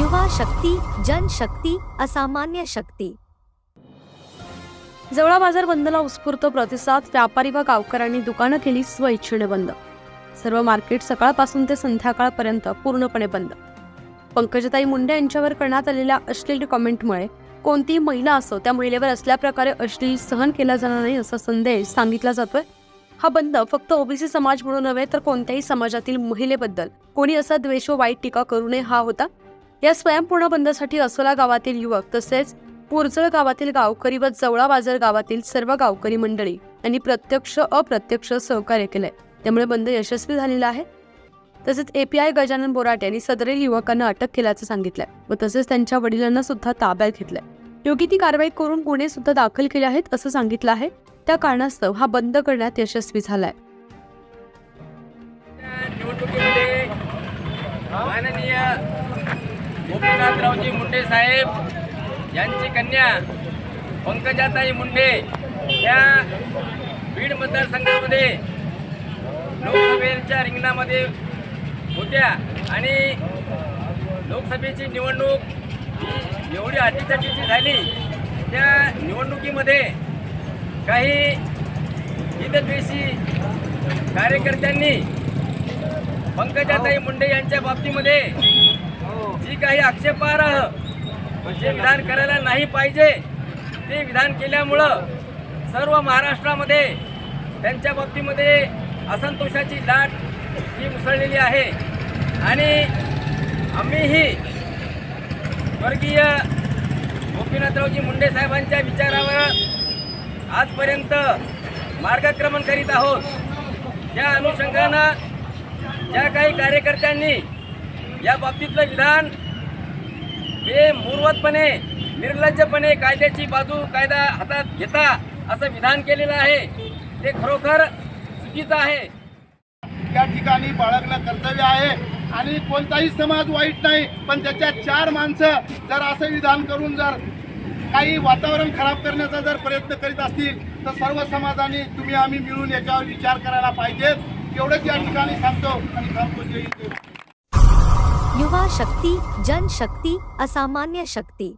युवा शक्ती जनशक्ती असामान्य शक्ती. जवळा बाजार बंदला उत्स्फूर्त प्रतिसाद व्यापारी व गावकऱ्यांनी दुकानं केली स्वइच्छेने बंद. सर्व मार्केट सकाळपासून ते संध्याकाळपर्यंत पूर्णपणे बंद. पंकजताई मुंडे यांच्यावर करण्यात आलेल्या अश्लील कमेंटमुळे कोणतीही महिला असो त्या महिलेवर असल्या प्रकारे अश्लील सहन केला जाणार नाही असा संदेश सांगितला जातोय. हा बंद फक्त ओबीसी समाज म्हणून नव्हे तर कोणत्याही समाजातील महिलेबद्दल. कोणी असा द्वेष व वाईट टीका करू नये हा होता. या स्वयंपूर्ण बंदसाठी असोला गावातील युवक तसेच पुरजळ गावातील गावकरी व जवळा बाजार गावातील सर्व गावकरी मंडळी यांनी प्रत्यक्ष अप्रत्यक्ष सहकार्य केलंय. त्यामुळे बंद यशस्वी झालेला आहे. तसेच एपीआय गजानन बोराट यांनी सदरील युवकांना अटक केल्याचं सांगितलंय व तसेच त्यांच्या वडिलांना सुद्धा ताब्यात घेतलंय. योग्य ती कारवाई करून गुन्हे सुद्धा दाखल केले आहेत असं सांगितलं आहे. त्या कारणास्तव हा बंद करण्यात यशस्वी झालाय. निवडणुकीमध्ये माननीय गोपीनाथरावजी मुंडे साहेब यांची कन्या पंकजाताई मुंडे या बीड मतदारसंघामध्ये लोकसभेच्या रिंगणामध्ये होत्या आणि लोकसभेची निवडणूक ही एवढी अटीतटीची झाली त्या निवडणुकीमध्ये काही हितद्वेषी कार्यकर्त्यांनी पंकजाताई मुंडे यांच्या बाबतीमध्ये जी काही आक्षेपार्ह जे विधान करायला नाही पाहिजे ते विधान केल्यामुळं सर्व महाराष्ट्रामध्ये त्यांच्या बाबतीमध्ये असंतोषाची लाट ही मुसळलेली आहे. आणि आम्हीही स्वर्गीय गोपीनाथरावजी मुंडे साहेबांच्या विचारावर आजपर्यंत मार्गक्रमण करीत आहोत. त्या अनुषंगानं ज्या काही कार्यकर्त्यांनी या बाबतीतलं विधान हे मूर्वतपणे निर्लज्जपणे कायद्याची बाजू कायदा हातात घेता असं विधान केलेलं आहे. ते खरोखर चुकीचं आहे. या ठिकाणी बाळगणं कर्तव्य आहे आणि कोणताही समाज वाईट नाही पण त्याच्यात चार माणसं जर असं विधान करून जर काही वातावरण खराब करण्याचा जर प्रयत्न करीत असतील तर सर्व समाजाने तुम्ही आम्ही मिळून याच्यावर विचार करायला पाहिजेत. एवढंच या ठिकाणी सांगतो आणि सांगतो जय युवा शक्ती जनशक्ती असामान्य शक्ती.